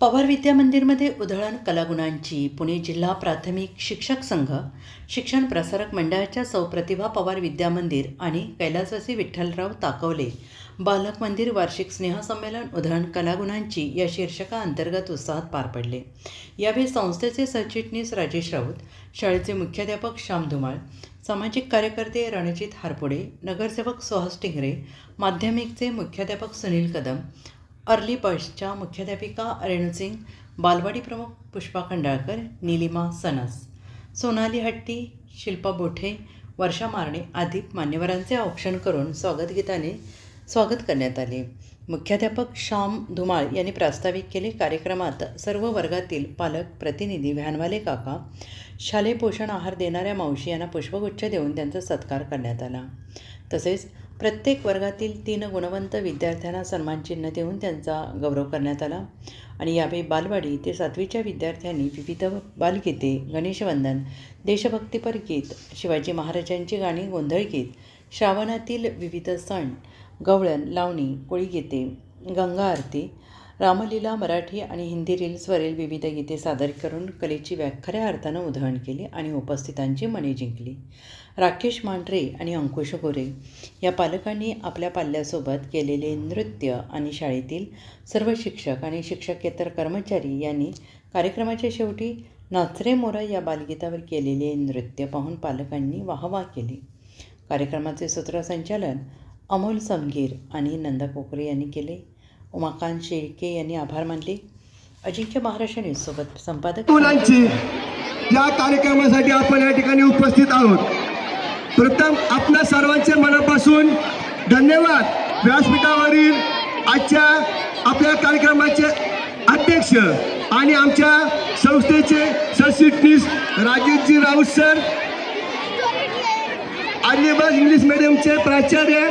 पवार विद्या मंदिरमध्ये उधळण कलागुणांची. पुणे जिल्हा प्राथमिक शिक्षक संघ शिक्षण प्रसारक मंडळाच्या सौप्रतिभा पवार विद्या मंदिर आणि कैलासवासी विठ्ठलराव ताकवले. बालक मंदिर वार्षिक स्नेहसंमेलन उधळण कलागुणांची या शीर्षकाअंतर्गत उत्साहात पार पडले. यावेळी संस्थेचे सरचिटणीस राजेश राऊत शाळेचे मुख्याध्यापक श्याम धुमाळ सामाजिक कार्यकर्ते रणजित हारपुडे नगरसेवक सुहास टिंगरे माध्यमिकचे मुख्याध्यापक सुनील कदम अर्ली बर्ड्सच्या मुख्याध्यापिका रेणुसिंग बालवाडी प्रमुख पुष्पा खंडाळकर निलिमा सनस सोनाली हट्टी शिल्पा बोठे वर्षा मारणे आदी मान्यवरांचे औक्षण करून स्वागतगीताने स्वागत करण्यात आले. मुख्याध्यापक श्याम धुमाळ यांनी प्रास्ताविक केले कार्यक्रमात सर्व वर्गातील पालक प्रतिनिधी व्हॅनवाले काका शालेय पोषण आहार देणाऱ्या मावशी यांना पुष्पगुच्छ देऊन त्यांचा सत्कार करण्यात आला. तसेच प्रत्येक वर्गातील तीन गुणवंत विद्यार्थ्यांना सन्मानचिन्ह देऊन त्यांचा गौरव करण्यात आला. आणि यावेळी बालवाडी ते सातवीच्या विद्यार्थ्यांनी विविध बालगीते गणेशवंदन देशभक्तीपर गीत शिवाजी महाराजांची गाणी गोंधळ गीत श्रावणातील विविध सण गवळण लावणी कोळीगीते गंगा आरती रामलीला मराठी आणि हिंदी रील्सवरील विविध गीते सादर करून कलेची व्याख्या अर्थानं उधळण केली आणि उपस्थितांची मने जिंकली. राकेश मांढरे आणि अंकुश गोरे या पालकांनी आपल्या पाल्यासोबत केलेले नृत्य आणि शाळेतील सर्व शिक्षक आणि शिक्षकेतर कर्मचारी यांनी कार्यक्रमाच्या शेवटी नाचरे मोरा या बालगीतावर केलेले नृत्य पाहून पालकांनी वाहवा केली. कार्यक्रमाचे सूत्रसंचालन अमोल समगीर आणि नंदा कोकरे यांनी केले. उमाकांत शेळके यांनी आभार मानले. अजिंक्य महाराष्ट्र न्यूजसोबत संपादक मुलांची या कार्यक्रमासाठी आपण या ठिकाणी उपस्थित आहोत. प्रथम आपल्या सर्वांचे मनापासून धन्यवाद. व्यासपीठावरील आजच्या आपल्या कार्यक्रमाचे अध्यक्ष आणि आमच्या संस्थेचे सरचिटणीस राजेशजी राऊत सर अलिबाग इंग्लिश मिडियमचे प्राचार्य